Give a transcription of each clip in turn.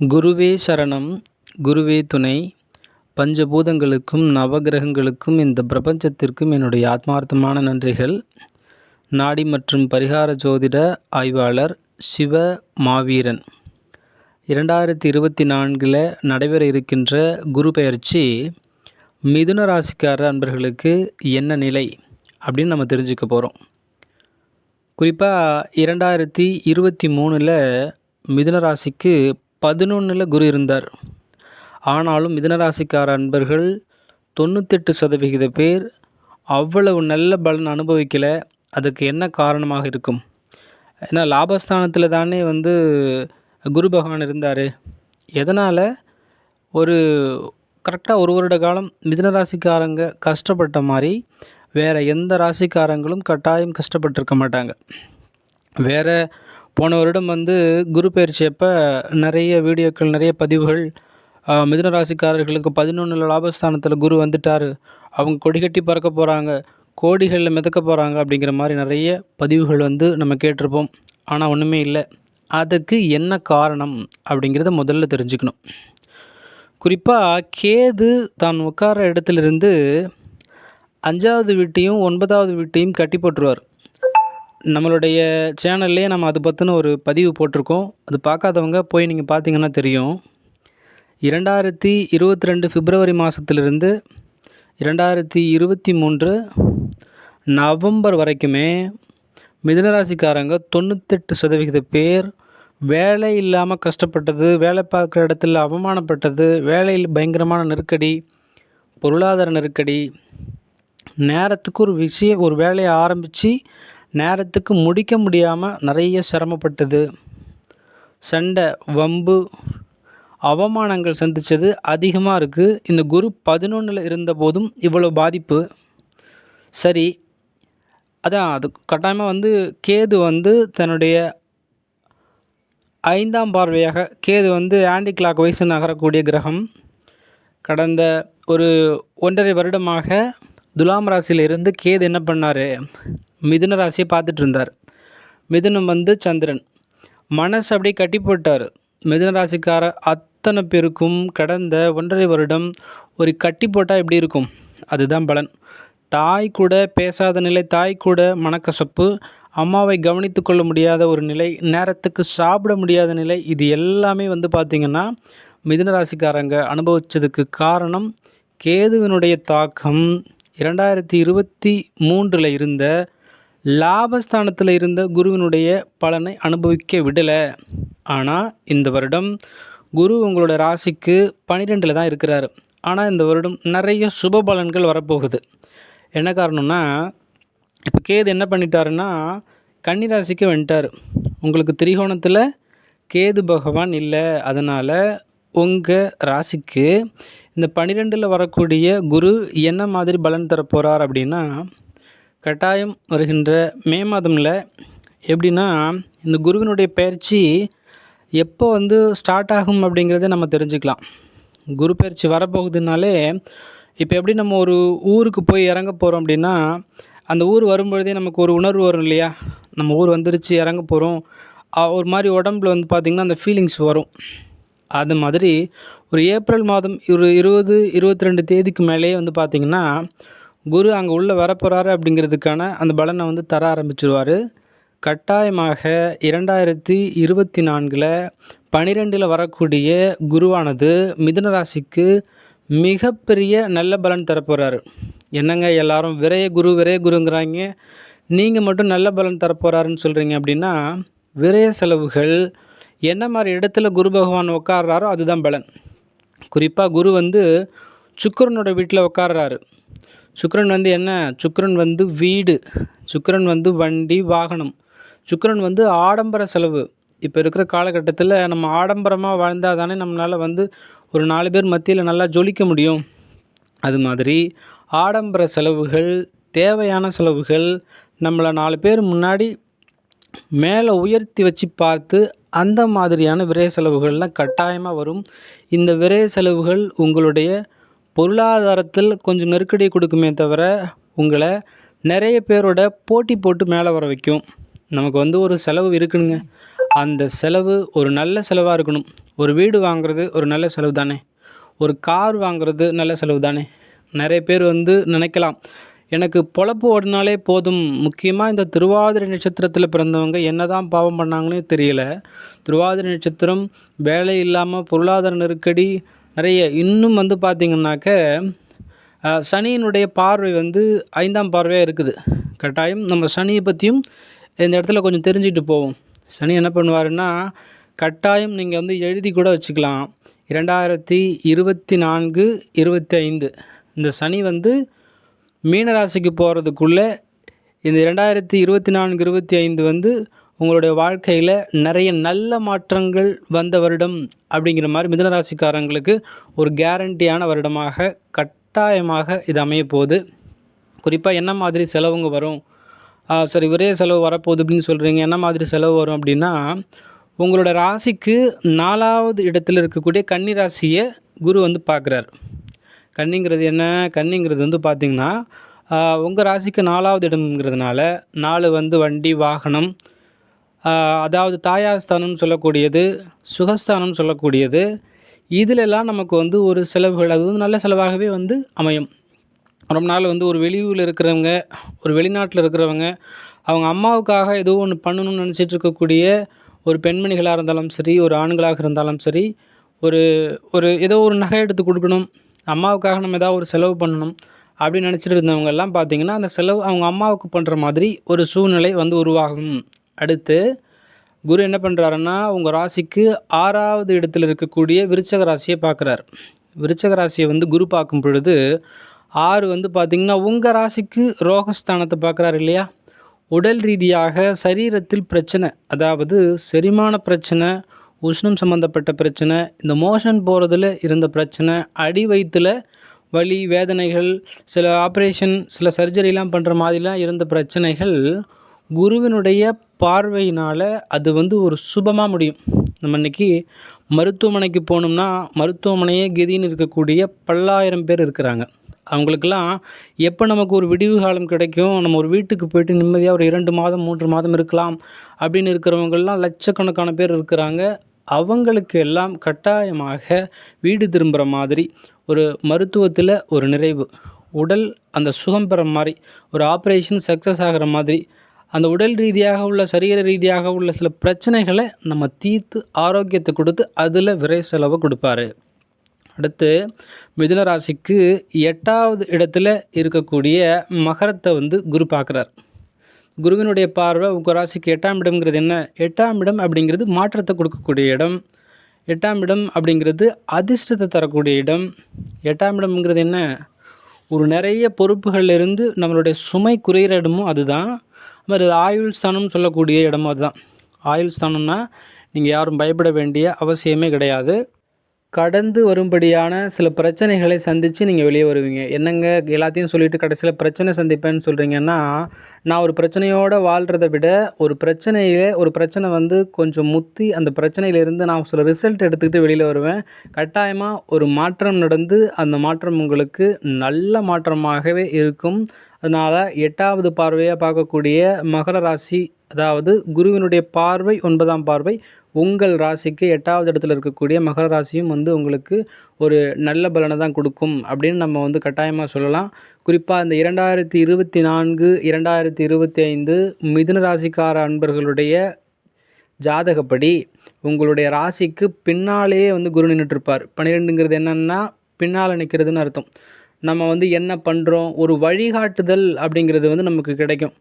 குருவே சரணம் குருவே துணை. பஞ்சபூதங்களுக்கும் நவகிரகங்களுக்கும் இந்த பிரபஞ்சத்திற்கும் என்னுடைய ஆத்மார்த்தமான நன்றிகள். நாடி மற்றும் பரிகார ஜோதிட ஆய்வாளர் சிவ மாவீரன். இரண்டாயிரத்தி இருபத்தி நான்கில் நடைபெற இருக்கின்ற குரு பெயர்ச்சி மிதுன ராசிக்கார அன்பர்களுக்கு என்ன நிலை அப்படின்னு நம்ம தெரிஞ்சுக்க போகிறோம் குறிப்பாக இரண்டாயிரத்தி இருபத்தி மூணில் மிதுன ராசிக்கு பதினொன்றில் குரு இருந்தார். ஆனாலும் மிதனராசிக்கார அன்பர்கள் தொண்ணூத்தெட்டு சதவிகித பேர் அவ்வளவு நல்ல பலன் அனுபவிக்கலை. அதுக்கு என்ன காரணமாக இருக்கும்? ஏன்னா லாபஸ்தானத்தில் தானே வந்து குரு பகவான் இருந்தார். எதனால்? ஒரு கரெக்டாக ஒரு வருட காலம் மிதுன ராசிக்காரங்க கஷ்டப்பட்ட மாதிரி வேறு எந்த ராசிக்காரங்களும் கட்டாயம் கஷ்டப்பட்டிருக்க மாட்டாங்க. வேறு போன வருடம் வந்து குரு பயிற்சி அப்போ நிறைய வீடியோக்கள் நிறைய பதிவுகள் மிதுன ராசிக்காரர்களுக்கு பதினொன்றில் லாபஸ்தானத்தில் குரு வந்துட்டார். அவங்க கொடி கட்டி பறக்க போகிறாங்க கோடிகளில் மிதக்க போகிறாங்க அப்படிங்கிற மாதிரி நிறைய பதிவுகள் வந்து நம்ம கேட்டிருப்போம். ஆனால் ஒன்றுமே இல்லை. அதுக்கு என்ன காரணம் அப்படிங்கிறத முதல்ல தெரிஞ்சுக்கணும். குறிப்பாக கேது தான் உட்கார இடத்துலேருந்து அஞ்சாவது வீட்டையும் ஒன்பதாவது வீட்டையும் கட்டி போட்டுருவார். நம்மளுடைய சேனல்லே நம்ம அதை பற்றின ஒரு பதிவு போட்டிருக்கோம். அது பார்க்காதவங்க போய் நீங்கள் பார்த்தீங்கன்னா தெரியும். இரண்டாயிரத்தி இருபத்தி ரெண்டு பிப்ரவரி மாதத்துலேருந்து இரண்டாயிரத்தி இருபத்தி மூன்று நவம்பர் வரைக்குமே மிதனராசிக்காரங்க தொண்ணூத்தெட்டு சதவிகித பேர் வேலை இல்லாமல் கஷ்டப்பட்டது வேலை பார்க்குற இடத்துல அவமானப்பட்டது வேலையில் பயங்கரமான நெருக்கடி பொருளாதார நெருக்கடி நேரத்துக்கு ஒரு விஷயம் ஒரு வேலையை ஆரம்பித்து நேரத்துக்கு முடிக்க முடியாமல் நிறைய சிரமப்பட்டது. சண்டை வம்பு அவமானங்கள் சந்தித்தது அதிகமாக இருக்குது இந்த குரு பதினொன்றில் இருந்தபோதும் இவ்வளோ பாதிப்பு. சரி அதான் அது கட்டாயமாக வந்து கேது வந்து தன்னுடைய ஐந்தாம் பார்வையாக கேது வந்து ஆன்டி கிளாக் வைஸ் நகரக்கூடிய கிரகம். கடந்த ஒரு ஒன்றரை வருடமாக துலாம் ராசியில் இருந்து கேது என்ன பண்ணார்? மிதுன ராசியை பார்த்துட்டு இருந்தார். மிதுனம் வந்து சந்திரன். மனசு அப்படியே கட்டி போட்டார். மிதுன ராசிக்கார அத்தனை பேருக்கும் கடந்த ஒன்றரை வருடம் ஒரு கட்டி போட்டால் எப்படி இருக்கும்? அதுதான் பலன். தாய் கூட பேசாத நிலை தாய் கூட மனக்கசப்பு அம்மாவை கவனித்து கொள்ள முடியாத ஒரு நிலை நேரத்துக்கு சாப்பிட முடியாத நிலை இது எல்லாமே வந்து பார்த்திங்கன்னா மிதுன ராசிக்காரங்க அனுபவித்ததுக்கு காரணம் கேதுவினுடைய தாக்கம் இரண்டாயிரத்தி இருபத்தி மூன்றில் இருந்த லாபஸ்தானத்தில் இருந்த குருவினுடைய பலனை அனுபவிக்க விடலை. ஆனால் இந்த வருடம் குரு உங்களோட ராசிக்கு பன்னிரெண்டில் தான் இருக்கிறார். ஆனால் இந்த வருடம் நிறைய சுப பலன்கள் வரப்போகுது. என்ன காரணம்னா இப்போ கேது என்ன பண்ணிட்டாருன்னா கன்னி ராசிக்கு வந்துட்டார். உங்களுக்கு திரிகோணத்தில் கேது பகவான் இல்லை. அதனால் உங்கள் ராசிக்கு இந்த பன்னிரெண்டில் வரக்கூடிய குரு என்ன மாதிரி பலன் தர போகிறார் அப்படின்னா கட்டாயம் வருகின்ற மே மாதமில் எப்படின்னா இந்த குருவினுடைய பயிற்சி எப்போ வந்து ஸ்டார்ட் ஆகும் அப்படிங்கிறத நம்ம தெரிஞ்சுக்கலாம். குரு பயிற்சி வரப்போகுதுனாலே இப்போ எப்படி நம்ம ஒரு ஊருக்கு போய் இறங்க போகிறோம் அப்படின்னா அந்த ஊர் வரும்பொழுதே நமக்கு ஒரு உணர்வு வரும் இல்லையா? நம்ம ஊர் வந்துருச்சு இறங்க போகிறோம் ஒரு மாதிரி உடம்புல வந்து பார்த்திங்கன்னா அந்த ஃபீலிங்ஸ் வரும். அது மாதிரி ஒரு ஏப்ரல் மாதம் ஒரு இருபது இருபத்தி ரெண்டு தேதிக்கு மேலேயே வந்து பார்த்திங்கன்னா குரு அங்கே உள்ளே வரப்போகிறாரு அப்படிங்கிறதுக்கான அந்த பலனை வந்து தர ஆரம்பிச்சிருவார். கட்டாயமாக இரண்டாயிரத்தி இருபத்தி நான்கில் பனிரெண்டில் வரக்கூடிய குருவானது மிதுன ராசிக்கு மிகப்பெரிய நல்ல பலன் தரப்போகிறாரு என்னங்க எல்லாரும் விரைய குரு விரைய குருங்கிறாங்க. நீங்கள் மட்டும் நல்ல பலன் தரப்போகிறாருன்னு சொல்கிறீங்க அப்படின்னா விரய செலவுகள் என்ன மாதிரி இடத்துல குரு பகவான் உட்கார்றாரோ அதுதான் பலன். குறிப்பாக குரு வந்து சுக்கரனோட வீட்டில் உட்கார்றாரு சுக்கரன் வந்து என்ன? சுக்கரன் வந்து வீடு. சுக்கரன் வந்து வண்டி வாகனம். சுக்கரன் வந்து ஆடம்பர செலவு. இப்போ இருக்கிற காலகட்டத்தில் நம்ம ஆடம்பரமாக வாழ்ந்தால் தானே நம்மளால் வந்து ஒரு நாலு பேர் மத்தியில் நல்லா ஜொலிக்க முடியும். அது மாதிரி ஆடம்பர செலவுகள் தேவையான செலவுகள் நம்மளை நாலு பேர் முன்னாடி மேலே உயர்த்தி வச்சு பார்த்து அந்த மாதிரியான விரை செலவுகள்லாம் கட்டாயமாக வரும். இந்த விரை செலவுகள் உங்களுடைய பொருளாதாரத்தில் கொஞ்சம் நெருக்கடியை கொடுக்குமே தவிர உங்களை நிறைய பேரோட போட்டி போட்டு மேலே வர வைக்கும். நமக்கு வந்து ஒரு செலவு இருக்குதுங்க அந்த செலவு ஒரு நல்ல செலவாக இருக்கணும். ஒரு வீடு வாங்குறது ஒரு நல்ல செலவு தானே. ஒரு கார் வாங்குறது நல்ல செலவு தானே. நிறைய பேர் வந்து நினைக்கலாம். எனக்கு பொழப்பு ஓடினாலே போதும். முக்கியமாக இந்த திருவாதிரை நட்சத்திரத்தில் பிறந்தவங்க என்ன தான் பாவம் பண்ணாங்கன்னே தெரியல. திருவாதிரை நட்சத்திரம் வேலை இல்லாமல் பொருளாதார நெருக்கடி நிறைய இன்னும் வந்து பார்த்திங்கனாக்க சனியினுடைய பார்வை வந்து ஐந்தாம் பார்வையாக இருக்குது. கட்டாயம் நம்ம சனியை பற்றியும் இந்த இடத்துல கொஞ்சம் தெரிஞ்சுக்கிட்டு போவோம். சனி என்ன பண்ணுவாருன்னா கட்டாயம் நீங்கள் வந்து எழுதி கூட வச்சுக்கலாம். இரண்டாயிரத்தி இருபத்தி நான்கு இருபத்தி ஐந்து. இந்த சனி வந்து மீனராசிக்கு போகிறதுக்குள்ளே இந்த ரெண்டாயிரத்தி இருபத்தி நான்கு இருபத்தி ஐந்து வந்து உங்களுடைய வாழ்க்கையில் நிறைய நல்ல மாற்றங்கள் வந்த வருடம் அப்படிங்கிற மாதிரி மிதனராசிக்காரங்களுக்கு ஒரு கேரண்டியான வருடமாக கட்டாயமாக இது அமைய போகுது. குறிப்பாக என்ன மாதிரி செலவுங்க வரும்? சரி ஒரே செலவு வரப்போகுது அப்படின்னு சொல்கிறீங்க என்ன மாதிரி செலவு வரும் அப்படின்னா உங்களோட ராசிக்கு நாலாவது இடத்துல இருக்கக்கூடிய கன்னி ராசியை குரு வந்து பார்க்குறாரு. கன்னிங்கிறது என்ன? கன்னிங்கிறது வந்து பார்த்திங்கன்னா உங்கள் ராசிக்கு நாலாவது இடம்ங்கிறதுனால நாலு வந்து வண்டி வாகனம் அதாவது தாயார் ஸ்தானம்னு சொல்லக்கூடியது சுகஸ்தானம் சொல்லக்கூடியது இதிலெல்லாம் நமக்கு வந்து ஒரு செலவுகள் அது வந்து நல்ல செலவாகவே வந்து அமையும். ரொம்ப நாள் வந்து ஒரு வெளியூரில் இருக்கிறவங்க ஒரு வெளிநாட்டில் இருக்கிறவங்க அவங்க அம்மாவுக்காக ஏதோ ஒன்று பண்ணணும்னு நினச்சிட்டு இருக்கக்கூடிய ஒரு பெண்மணிகளாக இருந்தாலும் சரி ஒரு ஆண்களாக இருந்தாலும் சரி ஒரு ஒரு ஏதோ ஒரு நகை எடுத்து கொடுக்கணும் அம்மாவுக்காக நம்ம ஏதாவது ஒரு செலவு பண்ணணும் அப்படின்னு நினச்சிட்டு இருந்தவங்கெல்லாம் பார்த்திங்கன்னா அந்த செலவு அவங்க அம்மாவுக்கு பண்ணுற மாதிரி ஒரு சூழ்நிலை வந்து உருவாகும். அடுத்து குரு என்ன பண்ணுறாருன்னா உங்கள் ராசிக்கு ஆறாவது இடத்துல இருக்கக்கூடிய விருச்சக ராசியை பார்க்குறாரு. விருச்சக ராசியை வந்து குரு பார்க்கும் பொழுது ஆறு வந்து பார்த்திங்கன்னா உங்கள் ராசிக்கு ரோகஸ்தானத்தை பார்க்குறாரு இல்லையா? உடல் ரீதியாக சரீரத்தில் பிரச்சனை அதாவது செரிமான பிரச்சனை உஷ்ணம் சம்மந்தப்பட்ட பிரச்சனை இந்த மோஷன் போகிறதுல இருந்த பிரச்சனை அடி வயிற்றுல வலி வேதனைகள் சில ஆப்ரேஷன் சில சர்ஜரிலாம் பண்ணுற மாதிரிலாம் இருந்த பிரச்சனைகள் குருவினுடைய பார்வையினால் அது வந்து ஒரு சுபமாக முடியும். நம்ம இன்றைக்கி மருத்துவமனைக்கு போனோம்னா மருத்துவமனையே கெதின்னு இருக்கக்கூடிய பல்லாயிரம் பேர் இருக்கிறாங்க. அவங்களுக்கெல்லாம் எப்போ நமக்கு ஒரு விடிவு காலம் கிடைக்கும்? நம்ம ஒரு வீட்டுக்கு போயிட்டு நிம்மதியாக ஒரு இரண்டு மாதம் மூன்று மாதம் இருக்கலாம் அப்படின்னு இருக்கிறவங்கெல்லாம் லட்சக்கணக்கான பேர் இருக்கிறாங்க. அவங்களுக்கு எல்லாம் கட்டாயமாக வீடு திரும்புகிற மாதிரி ஒரு மருத்துவத்தில் ஒரு நிறைவு. உடல் அந்த சுகம் பெற மாதிரி ஒரு ஆப்ரேஷன் சக்ஸஸ் ஆகிற மாதிரி அந்த உடல் ரீதியாக உள்ள சரீர ரீதியாக உள்ள சில பிரச்சனைகளை நம்ம தீர்த்து ஆரோக்கியத்தை கொடுத்து அதில் விரை செலவை கொடுப்பாரு. அடுத்து மிதுன ராசிக்கு எட்டாவது இடத்துல இருக்கக்கூடிய மகரத்தை வந்து குரு பார்க்குறார். குருவினுடைய பார்வை உங்கள் ராசிக்கு எட்டாம் இடம்ங்கிறது என்ன? எட்டாம் இடம் அப்படிங்கிறது மாற்றத்தை கொடுக்கக்கூடிய இடம். எட்டாம் இடம் அப்படிங்கிறது அதிர்ஷ்டத்தை தரக்கூடிய இடம். எட்டாம் இடம்ங்கிறது என்ன? ஒரு நிறைய பொறுப்புகள்லேருந்து நம்மளுடைய சுமை குறையிற இடமும் அதுதான். அது மாதிரி ஆயுள் ஸ்தானம் சொல்லக்கூடிய இடமும் அதுதான். ஆயுள் ஸ்தானம்னா நீங்கள் யாரும் பயப்பட வேண்டிய அவசியமே கிடையாது. கடந்து வரும்படியான சில பிரச்சனைகளை சந்தித்து நீங்கள் வெளியே வருவீங்க. என்னங்க எல்லாத்தையும் சொல்லிட்டு கடைசியில் பிரச்சனை சந்திப்பேன்னு சொல்கிறீங்கன்னா நான் ஒரு பிரச்சனையோடு வாழ்கிறத விட ஒரு பிரச்சனையில ஒரு பிரச்சனை வந்து கொஞ்சம் முத்தி அந்த பிரச்சனையிலேருந்து நான் சில ரிசல்ட் எடுத்துக்கிட்டு வெளியில் வருவேன். கட்டாயமாக ஒரு மாற்றம் நடந்து அந்த மாற்றம் உங்களுக்கு நல்ல மாற்றமாகவே இருக்கும். அதனால் எட்டாவது பார்வையாக பார்க்கக்கூடிய மகர ராசி அதாவது குருவினுடைய பார்வை ஒன்பதாம் பார்வை உங்கள் ராசிக்கு எட்டாவது இடத்துல இருக்கக்கூடிய மகர ராசியும் வந்து உங்களுக்கு ஒரு நல்ல பலனை தான் கொடுக்கும் அப்படின்னு நம்ம வந்து கட்டாயமாக சொல்லலாம். குறிப்பாக இந்த இரண்டாயிரத்தி இருபத்தி நான்கு இரண்டாயிரத்தி இருபத்தி ஐந்து மிதுன ராசிக்கார அன்பர்களுடைய ஜாதகப்படி உங்களுடைய ராசிக்கு பின்னாலேயே வந்து குரு நின்றுட்டுருப்பார் பன்னிரெண்டுங்கிறது என்னென்னா பின்னால் நிற்கிறதுன்னு அர்த்தம். நம்ம வந்து என்ன பண்ணுறோம் ஒரு வழிகாட்டுதல் அப்படிங்கிறது வந்து நமக்கு கிடைக்கும்.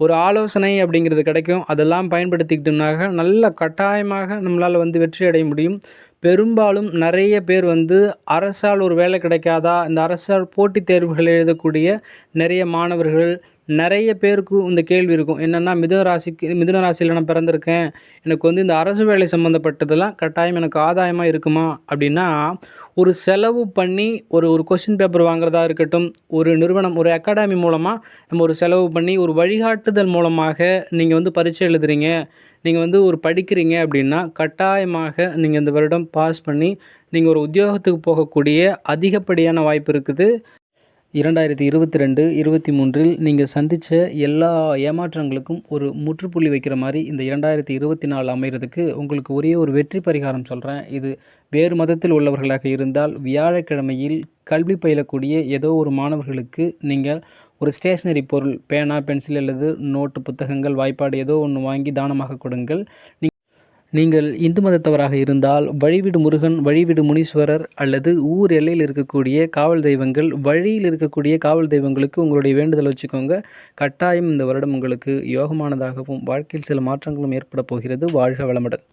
ஒரு ஆலோசனை அப்படிங்கிறது கிடைக்கும். அதெல்லாம் பயன்படுத்திக்கிட்டோம்னாக நல்ல கட்டாயமாக நம்மளால் வந்து வெற்றி அடைய முடியும். பெரும்பாலும் நிறைய பேர் வந்து அரசால் ஒரு வேலை கிடைக்காதா? இந்த அரசால் போட்டித் தேர்வுகள் எழுதக்கூடிய நிறைய மாணவர்கள் நிறைய பேருக்கு இந்த கேள்வி இருக்கும். என்னென்னா மிதுன ராசிக்கு மிதுன ராசியில் நான் பிறந்திருக்கேன். எனக்கு வந்து இந்த அரசு வேலை சம்மந்தப்பட்டதெல்லாம் கட்டாயம் எனக்கு ஆதாயமாக இருக்குமா? அப்படின்னா ஒரு செலவு பண்ணி ஒரு ஒரு கொஷின் பேப்பர் வாங்குறதா இருக்கட்டும் ஒரு நிறுவனம் ஒரு அகாடமி மூலமாக நம்ம ஒரு செலவு பண்ணி ஒரு வழிகாட்டுதல் மூலமாக நீங்கள் வந்து பரீட்சை எழுதுறீங்க. நீங்கள் வந்து ஒரு படிக்கிறீங்க அப்படின்னா கட்டாயமாக நீங்கள் இந்த வருடம் பாஸ் பண்ணி நீங்கள் ஒரு உத்தியோகத்துக்கு போகக்கூடிய அதிகப்படியான வாய்ப்பு இருக்குது. இரண்டாயிரத்தி இருபத்தி ரெண்டு இருபத்தி மூன்றில் நீங்கள் சந்தித்த எல்லா ஏமாற்றங்களுக்கும் ஒரு முற்றுப்புள்ளி வைக்கிற மாதிரி இந்த இரண்டாயிரத்தி இருபத்தி நாலு அமைகிறதுக்கு உங்களுக்கு ஒரே ஒரு வெற்றி பரிகாரம் சொல்கிறேன் இது வேறு மதத்தில் உள்ளவர்களாக இருந்தால் வியாழக்கிழமையில் கல்வி பயிலக்கூடிய ஏதோ ஒரு மாணவர்களுக்கு நீங்கள் ஒரு ஸ்டேஷ்னரி பொருள் பேனா பென்சில் அல்லது நோட்டு புத்தகங்கள் வாய்ப்பாடு ஏதோ ஒன்று வாங்கி தானமாக கொடுங்கள். நீங்கள் இந்து மதத்தவராக இருந்தால் வழிவிடு முருகன் வழிவிடு முனீஸ்வரர் அல்லது ஊர் எல்லையில் இருக்கக்கூடிய காவல் தெய்வங்கள் வழியில் இருக்கக்கூடிய காவல் தெய்வங்களுக்கு உங்களுடைய வேண்டுதல் வச்சுக்கோங்க. கட்டாயம் இந்த வருடம் உங்களுக்கு யோகமானதாகவும் வாழ்க்கையில் சில மாற்றங்களும் ஏற்பட போகிறது. வாழ்க வளமுடன்.